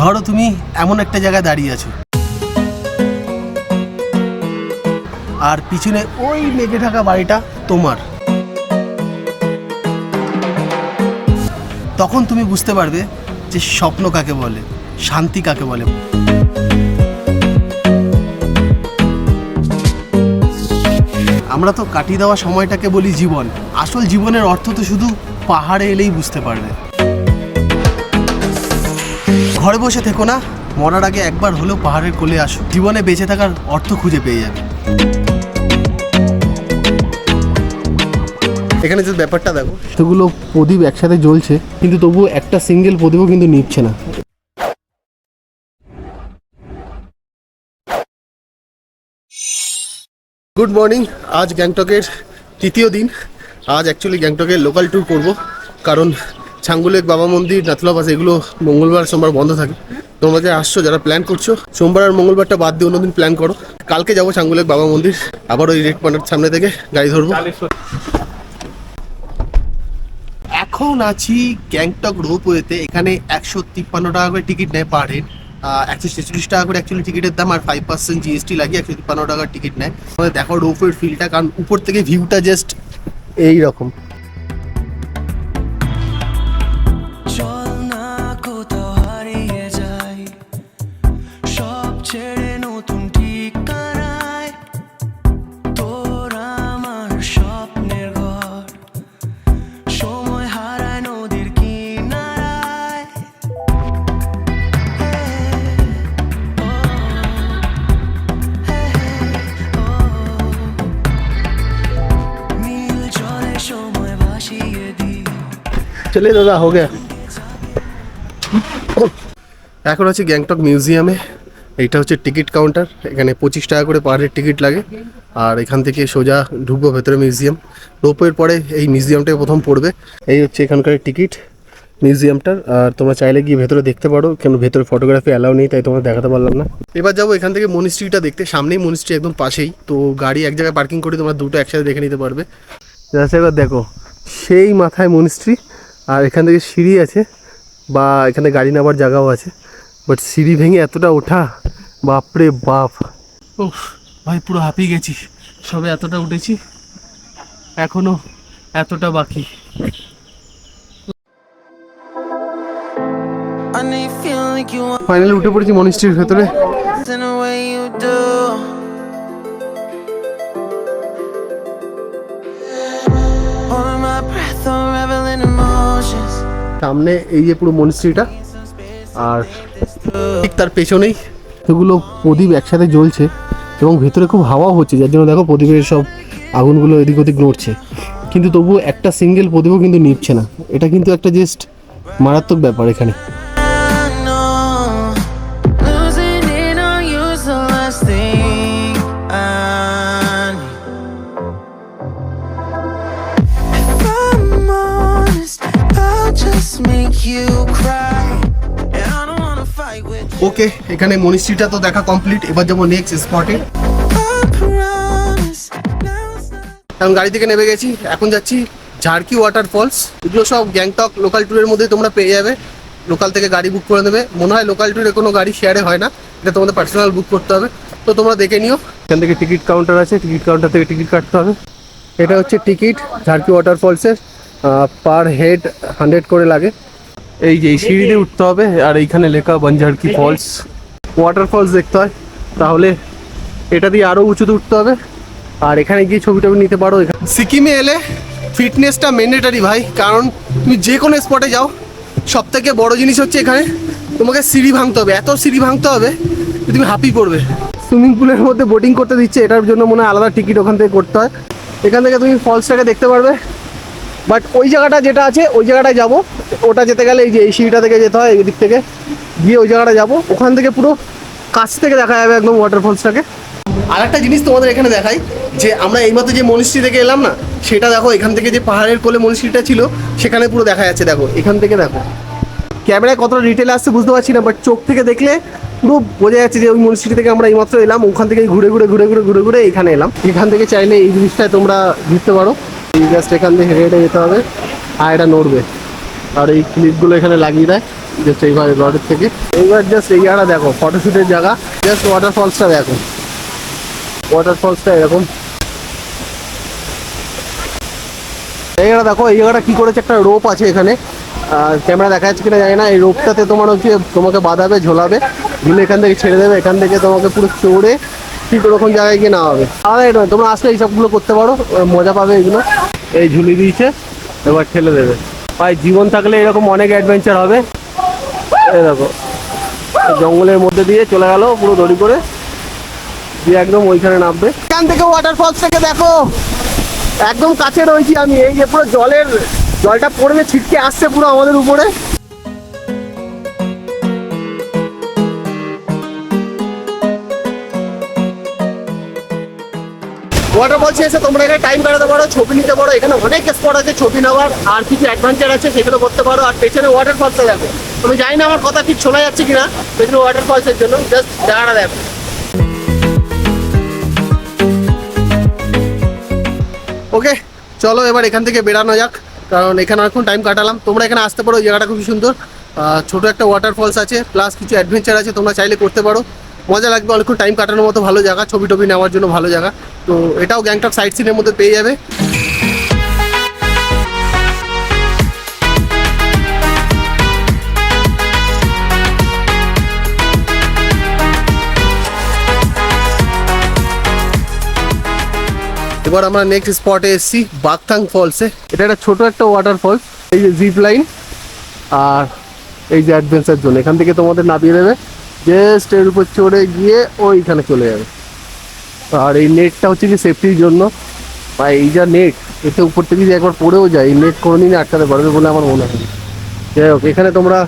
ধরো তুমি এমন একটা জায়গায় দাঁড়িয়ে আছো। আর পিছনে ওই মেঘে ঢাকা বাড়িটা তোমার। তখন তুমি বুঝতে পারবে যে স্বপ্ন কাকে বলে, শান্তি কাকে বলে। আমরা তো কাটিয়ে দেওয়া সময়টাকে বলি জীবন। আসল জীবনের অর্থ তো শুধু পাহাড়ে এলেই বুঝতে পারবে। ঘরে বসে থেকো না। মরার আগে একবার হলেও পাহাড়ের কোলে আসো। জীবনে বেঁচে থাকার অর্থ খুঁজে পেয়ে যাবে। এখানে যে ব্যাপারটা দেখো, সেগুলো প্রদীপ একসাথে জ্বলছে, কিন্তু তবুও একটা সিঙ্গেল প্রদীপও কিন্তু নিচ্ছে না। গুড মর্নিং আজ গ্যাংটকের তৃতীয় দিন। আজ অ্যাকচুয়ালি গ্যাংটকের লোকাল ট্যুর করব, কারণ ছাঙ্গুলেক, বাবা মন্দির, নাথুলা পাস এগুলো মঙ্গলবার, সোমবার বন্ধ থাকে। তোমরা যে আসছো, যারা প্ল্যান করছ, সোমবার আর মঙ্গলবারটা বাদ দিয়ে অন্যদিন প্ল্যান করো। কালকে যাব ছাঙ্গুলেক, বাবা মন্দির আবার ওই রেড পান্ডার সামনে থেকে গাড়ি ধরবো। এখন আছি গ্যাংটক রোপওয়েতে, এখানে একশো তিপ্পান্ন টাকা করে টিকিট নেয় পার হেড একশো ছেচল্লিশ টাকা করে অ্যাকচুয়ালি টিকিটের দাম, আর ফাইভ পার্সেন্ট জিএসটি লাগে একশো তিপ্পান্ন টাকার টিকিট নেয়। দেখো রোপওয়ের ফিলটা কারণ উপর থেকে ভিউটা জাস্ট এই হারিয়ে যাই সব ছেড়ে নতুন সময় ভাসিয়ে চলে দাদা এখন আছি গ্যাংটক মিউজিয়ামে। এইটা হচ্ছে টিকিট কাউন্টার। এখানে পঁচিশ টাকা করে পার টিকিট লাগে। আর এখান থেকে সোজা ঢুকবো ভেতরে মিউজিয়াম। রোপের পরে এই মিউজিয়ামটাকে প্রথম পড়বে। এই হচ্ছে এখানকার টিকিট মিউজিয়ামটার। আর তোমরা চাইলে গিয়ে ভেতরে দেখতে পারো। কেন ভেতরে ফটোগ্রাফি অ্যালাউ নেই, তাই তোমরা দেখাতে পারলাম না। এবার যাব এখান থেকে মনিস্ট্রিটা দেখতে। সামনেই মনিস্ট্রি একদম পাশেই। তো গাড়ি এক জায়গায় পার্কিং করে তোমরা দুটো একসাথে দেখে নিতে পারবে। এবার দেখো, সেই মাথায় মনিস্ট্রি আর এখান থেকে সিঁড়ি আছে। বা এখানে গাড়ি নেবার জায়গাও আছে বাট সিঁড়ি ভেঙে এতটা ওঠা বাপরে বাপ। ও ভাই পুরো হাঁপিয়ে গেছি সবে এতটা উঠেছি এখনও এতটা বাকি। ফাইনালি উঠে পড়েছি মনিস্ট্রির ভেতরে। সামনে এই যে পুরো মনিস্ট্রিটা আর ঠিক তার পেছনেই এগুলো প্রদীপ একসাথে জ্বলছে এবং ভেতরে খুব হাওয়া হচ্ছে, যার জন্য দেখো প্রদীপের সব আগুনগুলো এদিক ওদিক নড়ছে। কিন্তু তবুও একটা সিঙ্গেল প্রদীপও কিন্তু নিচ্ছে না। এটা কিন্তু একটা জাস্ট মারাত্মক ব্যাপার এখানে। ওকে, এখানে মনিস্ট্রিটা তো দেখা কমপ্লিট এবার যাব নেক্সট স্পটে. এখন গাড়ি থেকে নেমে গেছি, এখন যাচ্ছি ঝাড়কি ওয়াটার ফলস এগুলো সব গ্যাংটক লোকাল ট্যুরের মধ্যে তোমরা পেয়ে যাবে। লোকাল থেকে গাড়ি বুক করে নেবে। মনে হয় লোকাল ট্যুরে কোনো গাড়ি শেয়ারে হয় না। এটা তোমাদের পার্সোনাল বুক করতে হবে। তো তোমরা দেখে নিও। এখান থেকে টিকিট কাউন্টার আছে টিকিট কাউন্টার থেকে টিকিট কাটতে হবে। এটা হচ্ছে টিকিট ঝাড়কি ওয়াটার ফলসের পার হেড হান্ড্রেড করে লাগে। এই যে এই সিঁড়িতে উঠতে হবে আর এইখানে লেখা বঞ্জারকি ফলস ওয়াটার ফলস। দেখতে হয়। তাহলে এটা দিয়ে আরও উঁচুতে উঠতে হবে। আর এখানে গিয়ে ছবি টবি নিতে পারো। সিকিমে এলে ফিটনেসটা ম্যান্ডেটারি ভাই কারণ তুমি যে কোনো স্পটে যাও সব থেকে বড় জিনিস হচ্ছে এখানে তোমাকে সিঁড়ি ভাঙতে হবে। এত সিঁড়ি ভাঙতে হবে যে তুমি হাঁপিয়ে পড়বে। সুইমিং পুলের মধ্যে বোটিং করতে দিচ্ছে এটার জন্য মনে হয় আলাদা টিকিট ওখান থেকে করতে হয়। এখান থেকে তুমি ফলসটাকে দেখতে পারবে। বাট ওই জায়গাটা যেটা আছে, ওই জায়গাটায় যাব। ওটা যেতে গেলে এই যে এই সিঁড়িটা থেকে যেতে হয় এই দিক থেকে। গিয়ে ওই জায়গাটা যাব। ওখান থেকে পুরো কাছ থেকে দেখা যাবে একদম ওয়াটারফলসটাকে আর একটা জিনিস তোমাদের এখানে দেখাই, যে আমরা এইমাত্র যে মনিস্ট্রি থেকে এলাম না, সেটা দেখো, এখান থেকে যে পাহাড়ের কোলে মনিস্ট্রিটা ছিল, সেখানে পুরো দেখা যাচ্ছে, দেখো, এখান থেকে দেখো। ক্যামেরায় কতটা ডিটেল আসছে বুঝতে পারছি না বাট চোখ থেকে দেখলে পুরো বোঝা যাচ্ছে যে ওই মনিস্ট্রি থেকে আমরা এইমাত্র এলাম, ওখান থেকে ঘুরে ঘুরে ঘুরে ঘুরে ঘুরে ঘুরে এখানে এলাম। এখান থেকে চাইলে এই জিনিসটায় তোমরা ঘুরতে পারো। জাস্ট এখান থেকে হেঁটে হেঁটে যেতে হবে। আর এটা নড়বে। আর এই ক্লিপগুলো এখানে লাগিয়ে দেয় জাস্ট এইবার রডের থেকে। এইবার জাস্ট এই জায়গাটা দেখো ফটোশুটের জায়গা। জাস্ট ওয়াটারফলসটা দেখো। ওয়াটারফলসটা এরকম। এই জায়গাটা দেখো, এই জায়গাটা কি করেছে, একটা রোপ আছে এখানে। ক্যামেরা দেখা যাচ্ছে কিনা জানি না, এই রোপটাতে তোমার হচ্ছে তোমাকে বাঁধাবে, ঝোলাবে। ঝুলে এখান থেকে ছেড়ে দেবে, এখান থেকে তোমাকে পুরো চড়ে ওরকম জায়গায় গিয়ে নেওয়া হবে? আলাদা এটা তোমরা আসলে এইসবগুলো করতে পারো মজা পাবে এগুলো। এই ঝুলি দিয়েছে এবার ঠেলে দেবে। ভাই জীবন থাকলে এরকম অনেক অ্যাডভেঞ্চার হবে। এই দেখো জঙ্গলের মধ্যে দিয়ে চলে গেল পুরো দড়ি করে। দিয়ে একদম ওইখানে নামবে। এখান থেকে ওয়াটারফলস থেকে দেখো একদম কাছে রয়েছি আমি। এই যে পুরো জলের জলটা পড়বে ছিটকে আসছে পুরো আমাদের উপরে। ওয়াটারফলসে এসে তোমরা এখানে টাইম কাটাতে পারো, ছবি নিতে পারো, এখানে অনেক স্পট আছে, ছবি নেওয়ার আর কিছু অ্যাডভেঞ্চার আছে, সেগুলো করতে পারো, আর পেছনে ওয়াটারফলসটা দেখো। আমি জানি না আমার কথা ঠিক শোনা যাচ্ছে কিনা, পেছনে ওয়াটারফলসের জন্য জাস্ট জায়গাটা দেখো। ওকে চলো এবার এখান থেকে বেরানো যাক, কারণ এখানে অনেকক্ষণ টাইম কাটালাম। তোমরা এখানে আসতে পারো জায়গাটা খুবই সুন্দর। ছোট একটা ওয়াটারফলস আছে প্লাস কিছু অ্যাডভেঞ্চার আছে, তোমরা চাইলে করতে পারো। মজা লাগবে, অনেকক্ষণ টাইম কাটানোর মতো ভালো জায়গা ছবি টবি নেওয়ার জন্য ভালো জায়গা। তো এটাও গ্যাংটক সাইট সিনের মধ্যে পেয়ে যাবে। এবার আমরা নেক্সট স্পটে এসেছি, বাগথাং ফলসে এটা একটা ছোট একটা ওয়াটারফলস এই যে জিপ লাইন আর এই যে অ্যাডভেঞ্চার জোন এখান থেকে তোমাদের নামিয়ে দেবে। জাস্ট এর উপর চড়ে গিয়ে ওইখানে চলে যাবে। আর এই নেটটা হচ্ছে কি সেফটির জন্য। বা এই যা নেট এতে উপর থেকে যদি একবার পড়েও যায়, এই নেট কোনোদিনই আটকাতে পারবে বলে আমার মনে হয়। যাই হোক, এখানে তোমরা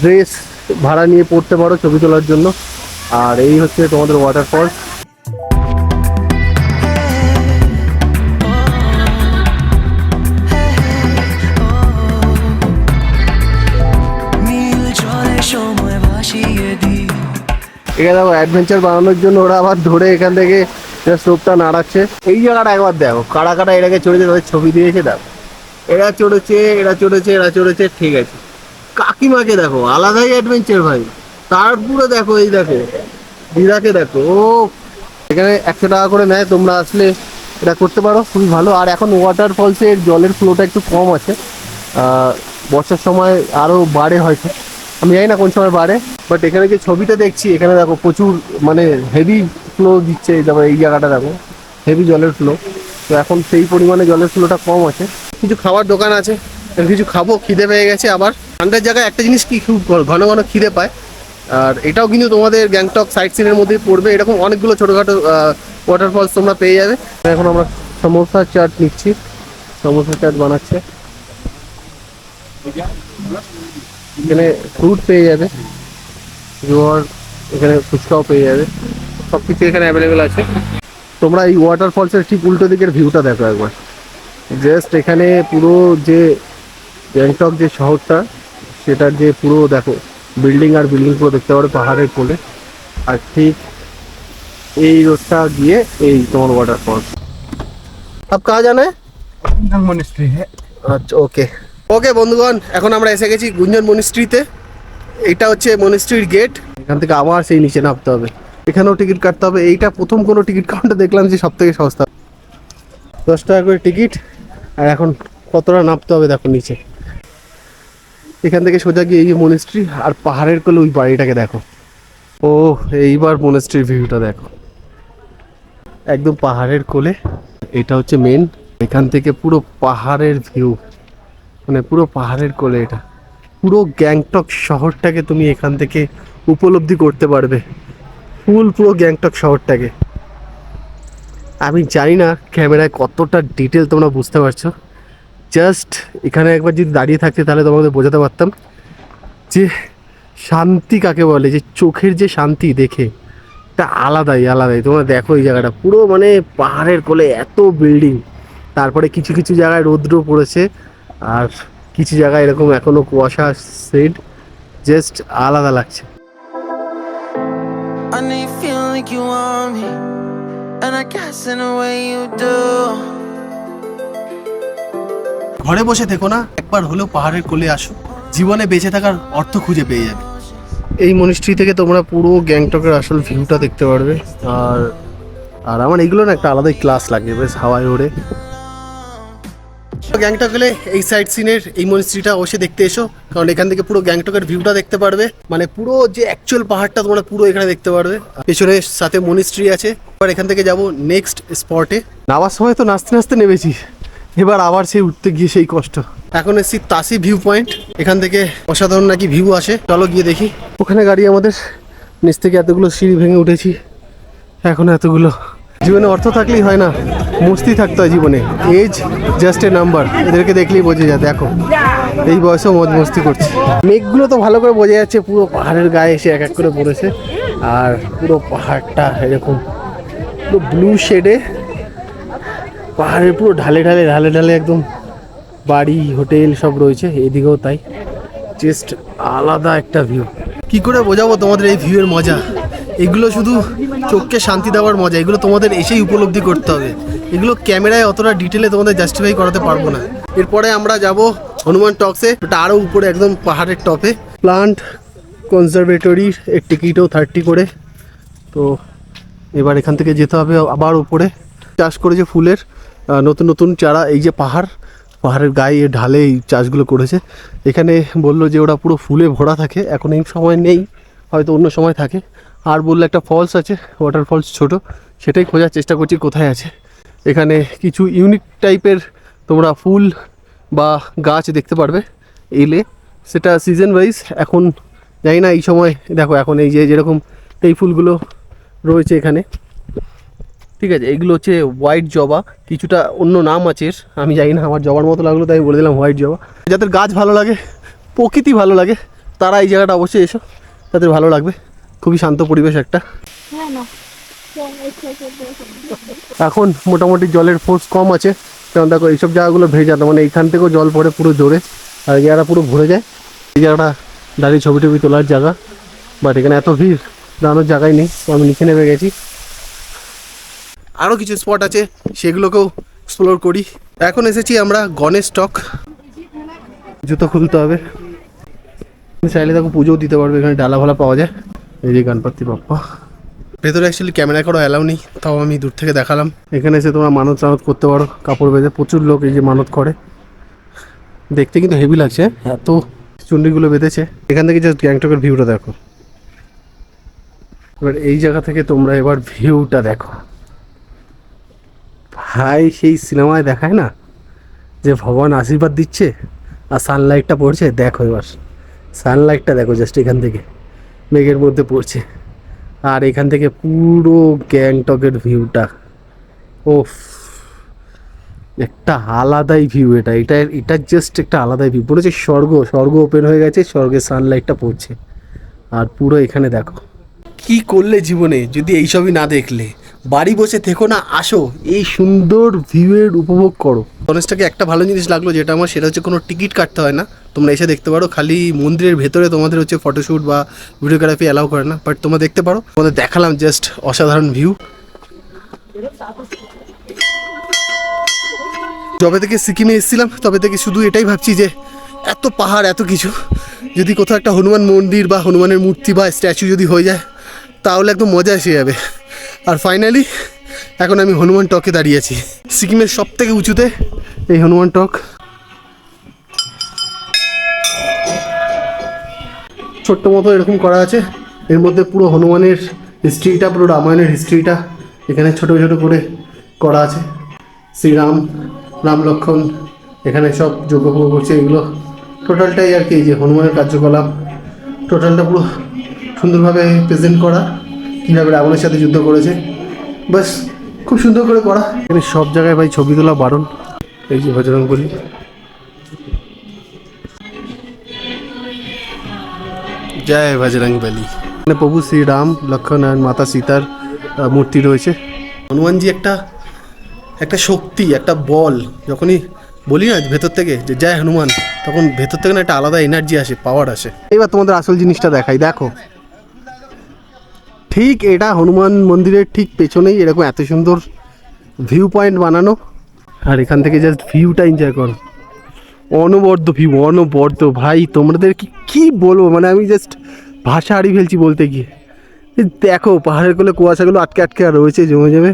ড্রেস ভাড়া নিয়ে পড়তে পারো ছবি তোলার জন্য। আর এই হচ্ছে তোমাদের ওয়াটারফলস এখানে দেখো অ্যাডভেঞ্চার বানানোর জন্য ওরা আবার ধরে এখান থেকে স্লোপটা নাড়াচ্ছে। এই জায়গাটা একবার দেখো কারা কারা এটাকে চড়েছে, তাদের ছবি দিয়েছে, দেখো। এরা চড়েছে এরা চড়েছে এরা চড়েছে, ঠিক আছে। কাকিমাকে দেখো, আলাদাই অ্যাডভেঞ্চার ভাই। তারপরে দেখো, এই দেখো, দিদাকে দেখো, ও। এখানে একশো টাকা করে নেয়, তোমরা আসলে এটা করতে পারো, খুবই ভালো। আর এখন ওয়াটারফলসের জলের ফ্লোটা একটু কম আছে। বর্ষার সময় আরও বাড়ে হয়তো। আমি জানি না কোন সময় বাড়ে। বাট এখানে যে ছবিটা দেখছি, এখানে দেখো প্রচুর মানে হেভি ফ্লো দিচ্ছে দেখো এই জায়গাটা দেখো। হেভি জলের ফ্লো তো এখন সেই পরিমাণে জলের ফ্লোটা কম আছে। কিছু খাবার দোকান আছে কিছু খাব, খিদে পেয়ে গেছে আবার। ঠান্ডার জায়গায় একটা জিনিস কি খুব ঘন ঘন খিদে পায়। আর এটাও কিন্তু তোমাদের গ্যাংটক সাইট সিনের মধ্যে পড়বে। এরকম অনেকগুলো ছোটোখাটো ওয়াটারফলস তোমরা পেয়ে যাবে। এখন আমরা সমোসা চাট নিচ্ছি। সমোসা চাট বানাচ্ছে। এখানে ফ্রুট পেয়ে যাবে। জোয়ার এখানে ফুচকাও পেয়ে যাবে। সব কিছু এখানে অ্যাভেলেবেল আছে। তোমরা এই ওয়াটার ফলসের ঠিক উল্টো দিকের ভিউটা দেখো একবার। জাস্ট এখানে পুরো যে গ্যাংটক যে শহরটা সেটার যে পুরো দেখো বিল্ডিং আর বিল্ডিং পুরো দেখতে পারো পাহাড়ের কোলে। আর ঠিক এই রোডটা গিয়ে এই তোমার ওয়াটার ফলস আপ কাজ আনে মনিস্ট্রি হ্যাঁ আচ্ছা ওকে ওকে বন্ধুগণ এখন আমরা এসে গেছি গুঞ্জন মনিস্ট্রিতে এটা হচ্ছে মনিস্ট্রির গেট এখান থেকে আবার সেই নিচে নামতে হবে। এখানেও টিকিট কাটতে হবে। এইটা প্রথম কোনো টিকিট কাউন্টার দেখলাম যে সব থেকে সস্তা। দশ টাকা করে টিকিট আর এখন কতটা নামতে হবে দেখো নিচে। এখান থেকে সোজা গিয়ে এই মনিস্ট্রি আর পাহাড়ের কোলে ওই বাড়িটাকে দেখো। ও, এইবার মনিস্ট্রির ভিউটা দেখো। একদম পাহাড়ের কোলে। এটা হচ্ছে মেন এখান থেকে পুরো পাহাড়ের ভিউ মানে পুরো পাহাড়ের কোলে এটা। পুরো গ্যাংটক শহরটাকে তুমি এখান থেকে উপলব্ধি করতে পারবে। ফুল পুরো গ্যাংটক শহরটাকে। আমি জানি না ক্যামেরায় কতটা ডিটেল তোমরা বুঝতে পারছ। জাস্ট এখানে একবার যদি দাঁড়িয়ে থাকতে তাহলে তোমাদের বোঝাতে পারতাম যে শান্তি কাকে বলে? যে চোখের যে শান্তি দেখে তা আলাদাই আলাদাই। তোমরা দেখো এই জায়গাটা। পুরো মানে পাহাড়ের কোলে, এত বিল্ডিং তারপরে কিছু কিছু জায়গায় রৌদ্র পড়েছে। আর কিছু জায়গায় এরকম এখনও কুয়াশা সেড জাস্ট আলাদা লাগছে. ঘরে বসে থেকো না একবার হলেও পাহাড়ের কোলে আসো। জীবনে বেঁচে থাকার অর্থ খুঁজে পেয়ে যাবে। এই মনিস্ট্রি থেকে তোমরা পুরো গ্যাংটকের আসল ভিউটা দেখতে পারবে আর আর আমার এগুলো না একটা আলাদাই ক্লাস লাগে বেশ হাওয়ায় ওড়ে। গ্যাংটক গেলে এই সাইড সিনের এই মনিস্ট্রিটা অবশ্যই দেখতে এসো। কারণ এখান থেকে পুরো গ্যাংটকের ভিউটা দেখতে পারবে। মানে পুরো যে অ্যাকচুয়াল পাহাড়টা তোমরা পুরো এখানে দেখতে পারবে। পেছনে সাথে মনিস্ট্রি আছে। এবার এখান থেকে যাব নেক্সট স্পটে নামার সময় তো নাচতে নাচতে নেমেছি। এবার আবার সেই উঠতে গিয়ে সেই কষ্ট। এখন এসছি তাসি ভিউ পয়েন্ট এখান থেকে অসাধারণ নাকি ভিউ আসে। চলো গিয়ে দেখি। ওখানে গাড়ি আমাদের। নিচ থেকে এতগুলো সিঁড়ি ভেঙে উঠেছি। এখন এতগুলো জীবনে অর্থ থাকলেই হয় না মস্তি থাকতে হয় জীবনে। এজ জাস্ট এ নাম্বার এদেরকে দেখলেই বোঝা যায়, দেখো। এই বয়সেও মজ মস্তি করছে। মেঘগুলো তো ভালো করে বোঝা যাচ্ছে, পুরো পাহাড়ের গায়ে এসে এক এক করে পড়েছে। আর পুরো পাহাড়টা এরকম, পুরো ব্লু শেডে পাহাড়ের পুরো ঢালে ঢালে ঢালে ঢালে একদম বাড়ি, হোটেল সব রয়েছে, এদিকেও তাই। জাস্ট আলাদা একটা ভিউ কি করে বোঝাবো তোমাদের এই ভিউয়ের মজা? এগুলো শুধু চোখকে শান্তি দেওয়ার মজা, এগুলো তোমাদের এসেই উপলব্ধি করতে হবে। এগুলো ক্যামেরায় অতটা ডিটেলে তোমাদের জাস্টিফাই করাতে পারব না। এরপরে আমরা যাব হনুমান টক্সে ওটা আরও উপরে একদম পাহাড়ের টপে প্লান্ট কনজারভেটরির এর টিকিটও থার্টি করে। তো এবার এখান থেকে যেতে হবে আবার উপরে। চাষ করেছে ফুলের নতুন নতুন চারা, এই যে পাহাড়, পাহাড়ের গায়ে ঢালে এই চাষগুলো করেছে। এখানে বলল যে ওরা পুরো ফুলে ভরা থাকে, এখন এই সময় নেই, হয়তো অন্য সময় থাকে। আর বলল একটা ফলস আছে ওয়াটার ফলস ছোট, সেটাই খোঁজার চেষ্টা করছি কোথায় আছে। এখানে কিছু ইউনিক টাইপের তোমরা ফুল বা গাছ দেখতে পারবে এলে। সেটা সিজন ওয়াইজ এখন জানি না, এই সময় দেখো এখন এই যে যেরকম এই ফুলগুলো রয়েছে এখানে। ঠিক আছে, এগুলো হচ্ছে হোয়াইট জবা, কিছুটা অন্য নাম আছে। আমি জানি না, আমার জবার মতো লাগল, তাই বলে দিলাম হোয়াইট জবা। যাদের গাছ ভালো লাগে, প্রকৃতি ভালো লাগে, তারা এই জায়গাটা অবশ্যই এসো, তাদের ভালো লাগবে। খুবই শান্ত পরিবেশ একটা। এখন মোটামুটি জলের ফোর্স কম আছে। কারণ দেখো, এইসব জায়গাগুলো ভেজা মানে এইখান থেকেও জল পড়ে পুরো জোরে। আর জায়গাটা পুরো ভরে যায়। এই জায়গাটা দাঁড়িয়ে ছবি টবি তোলার জায়গা। বাট এখানে এত ভিড়, দাঁড়ানোর জায়গায় নেই। তো আমি নিচে নেমে গেছি। আরও কিছু স্পট আছে, সেগুলোকেও এক্সপ্লোর করি। এখন এসেছি আমরা গণেশ টক জুতো খুলতে হবে। চাইলে দেখো পুজোও দিতে পারবে, এখানে ডালা ভালা পাওয়া যায়। এই যে গণপতি বাপ্পা। ভেতরে অ্যাকচুয়ালি ক্যামেরা করা অ্যালাউ নেই তাও আমি দূর থেকে দেখালাম। এখানে এসে তোমরা মানত টানত করতে পারো কাপড় বেঁধে প্রচুর লোক এই যে মানত করে। দেখতে কিন্তু হেভি লাগছে এত চুন্ডিগুলো বেঁধেছে। এখান থেকে জাস্ট গ্যাংটকের ভিউটা দেখো। এবার এই জায়গা থেকে তোমরা এবার ভিউটা দেখো। ভাই সেই সিনেমায় দেখায় না? যে ভগবান আশীর্বাদ দিচ্ছে আর সানলাইটটা পড়ছে দেখো এবার। সানলাইটটা দেখো জাস্ট এখান থেকে। মেঘের মধ্যে পড়ছে। আর এখান থেকে পুরো গ্যাংটকের ভিউটা। ওফ, একটা আলাদাই ভিউ এটা। এটা এটা জাস্ট একটা আলাদাই ভিউ। যে স্বর্গ স্বর্গ ওপেন হয়ে গেছে, স্বর্গের সানলাইটটা পড়ছে। আর পুরো এখানে দেখো। কি করলে জীবনে যদি এইসবই না দেখলে? বাড়ি বসে থেকো না, আসো। এই সুন্দর ভিউয়ের উপভোগ করো। গণেশটাকে একটা ভালো জিনিস লাগল যেটা আমার, সেটা হচ্ছে কোনো টিকিট কাটতে হয় না। তোমরা এসে দেখতে পারো, খালি মন্দিরের ভেতরে তোমাদের হচ্ছে ফটোশ্যুট বা ভিডিওগ্রাফি অ্যালাউ করে না বাট তোমরা দেখতে পারো। তোমাদের দেখালাম জাস্ট অসাধারণ ভিউ যবে থেকে সিকিমে এসেছিলাম, তবে থেকে শুধু এটাই ভাবছি যে এত পাহাড়, এত কিছু। যদি কোথাও একটা হনুমান মন্দির বা হনুমানের মূর্তি বা স্ট্যাচু যদি হয়ে যায়, তাহলে একদম মজা এসে যাবে। আর ফাইনালি এখন আমি হনুমান টকে দাঁড়িয়ে আছি। সিকিমের সব থেকে উঁচুতে এই হনুমান টক। ছোট্ট মতো এরকম করা আছে। এর মধ্যে পুরো হনুমানের হিস্ট্রিটা পুরো রামায়ণের হিস্ট্রিটা এখানে ছোট ছোট করে করা আছে। শ্রীরাম, রাম লক্ষণ, এখানে সব যোগ্য করছে এগুলো। টোটালটাই আর কি যে হনুমানের কার্যকলাপ। টোটালটা পুরো সুন্দরভাবে প্রেজেন্ট করা, কীভাবে রাবণের সাথে যুদ্ধ করেছে। বাস খুব সুন্দর করে করা। এখানে সব জায়গায় ভাই ছবি তোলা বারণ। এই যে বজরং বলি জয় বজরং বলি। এখানে প্রভু শ্রীরাম লক্ষণ আর মাতা সীতার মূর্তি রয়েছে। হনুমানজি একটা একটা শক্তি একটা বল যখনই বলি না ভেতর থেকে যে জয় হনুমান তখন ভেতর থেকে না একটা আলাদা এনার্জি আসে পাওয়ার আসে। এবার তোমাদের আসল জিনিসটা দেখাই দেখো। ঠিক এটা হনুমান মন্দিরের ঠিক পেছনেই এরকম এত সুন্দর ভিউ পয়েন্ট বানানো। আর এখান থেকে জাস্ট ভিউটা এনজয় করো। অনবদ্য ভিউ অনবদ্য ভাই তোমাদের কি কি বলব? মানে আমি জাস্ট ভাষা হারিয়ে ফেলছি বলতে গিয়ে। দেখো, পাহাড়ের কোলে কুয়াশাগুলো আটকে আটকে রয়েছে জমে জমে।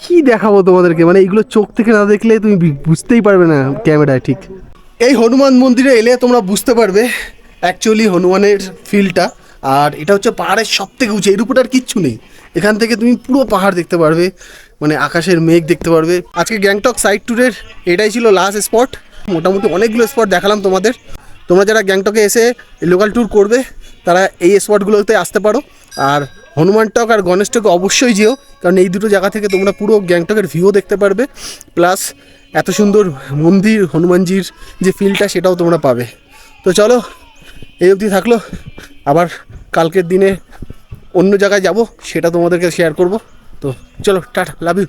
কি দেখাবো তোমাদেরকে? মানে এগুলো চোখ থেকে না দেখলে তুমি বুঝতেই পারবে না ক্যামেরায় ঠিক। এই হনুমান মন্দিরে এলে তোমরা বুঝতে পারবে অ্যাকচুয়ালি হনুমানের ফিলটা আর এটা হচ্ছে পাহাড়ের সব থেকে উঁচু, এর উপর আর কিচ্ছু নেই। এখান থেকে তুমি পুরো পাহাড় দেখতে পারবে মানে আকাশের মেঘ দেখতে পারবে। আজকে গ্যাংটক সাইড ট্যুরের এটাই ছিল লাস্ট স্পট মোটামুটি অনেকগুলো স্পট দেখালাম তোমাদের। তোমরা যারা গ্যাংটকে এসে লোকাল ট্যুর করবে, তারা এই স্পটগুলোতে আসতে পারো। আর হনুমান টক আর গণেশ টকে অবশ্যই যেও, কারণ এই দুটো জায়গা থেকে তোমরা পুরো গ্যাংটকের ভিউ দেখতে পারবে। প্লাস এত সুন্দর মন্দির, হনুমানজির যে ফিলটা সেটাও তোমরা পাবে। তো চলো, এই অবধি থাকল। আবার কালকের দিনে অন্য জায়গায় যাব, সেটা তোমাদেরকে শেয়ার করব। তো চলো, টাটা লাভ ইউ